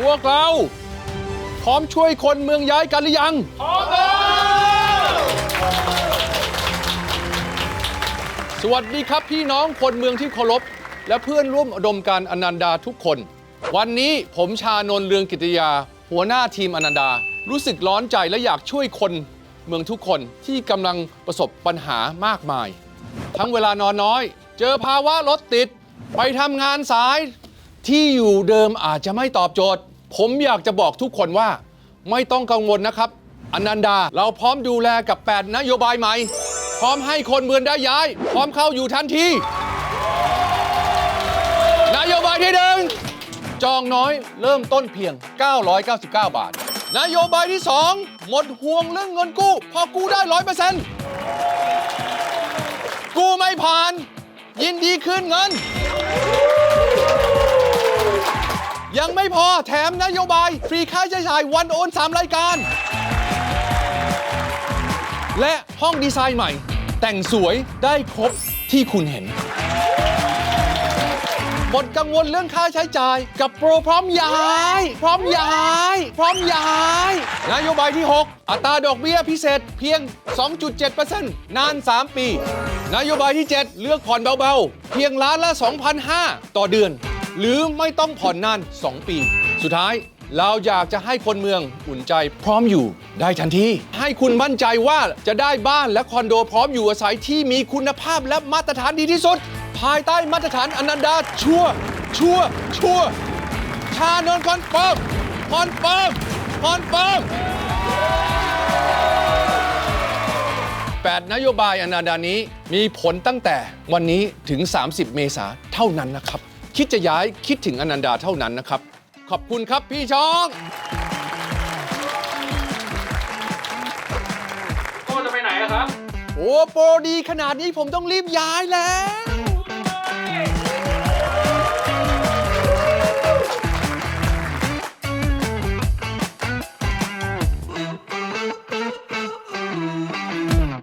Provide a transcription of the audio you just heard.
พวกเรา พร้อมช่วยคนเมืองย้ายกันหรือยัง พร้อมสวัสดีครับพี่น้องคนเมืองที่เคารพ และเพื่อนร่วมอุดมการณ์อนันดาทุกคน วันนี้ผมชานนท์เรืองกิตยา หัวหน้าทีมอนันดา รู้สึกร้อนใจและอยากช่วยคนเมืองทุกคนที่กำลังประสบปัญหามากมาย ทั้งเวลานอนน้อย เจอภาวะรถติด ไปทำงานสาย ที่อยู่เดิมอาจจะไม่ตอบโจทย์ ผมอยากจะบอกทุกคนว่า ไม่ต้องกังวลนะครับอนันดาเราพร้อมดูแลกับ 8 นโยบายใหม่ พร้อมให้คนเมืองได้ย้าย พร้อมเข้าอยู่ทันทีนโยบายที่หนึ่งจองน้อยเริ่มต้นเพียง 999 บาท นโยบายที่ 2 หมดห่วงเรื่องเงินกู้ พอกู้ได้ร้อยเปอร์เซ็นต์กู้ไม่ผ่าน ยินดีคืนเงิน ยังไม่พอแถมนโยบาย ฟรีค่าใช้จ่ายวันโอน 3 รายการ และห้องดีไซน์ใหม่ แต่งสวยได้ครบที่คุณเห็น หมดกังวลเรื่องค่าใช้จ่าย กับโปรพร้อมย้าย พร้อมย้าย พร้อมย้าย นโยบายที่ 6 อัตราดอกเบี้ยพิเศษเพียง 2.7%นาน 3 ปี นโยบายที่ 7 เลือกผ่อนเบาๆ เพียงล้านละ2,500ต่อเดือน หรือไม่ต้องผ่อนนาน 2 ปี สุดท้ายเราอยากจะให้คนเมืองอุ่นใจพร้อมอยู่ได้ทันที ให้คุณมั่นใจว่าจะได้บ้านและคอนโดพร้อมอยู่อาศัยที่มีคุณภาพและมาตรฐานดีที่สุด ภายใต้มาตรฐานอนันดาชัวชัวชัวชานนคอนเฟิร์มคอนเฟิร์มคอนเฟิร์มแปดนโยบายอนันดานี้มีผลตั้งแต่วันนี้ถึง 30 เมษาเท่านั้นนะครับ คิดจะย้ายคิดถึงอนันดาเท่านั้นนะครับ ขอบคุณครับพี่ช้อง โก้จะไปไหนอะครับ โอ้โปรดีขนาดนี้ผมต้องรีบย้ายแล้ว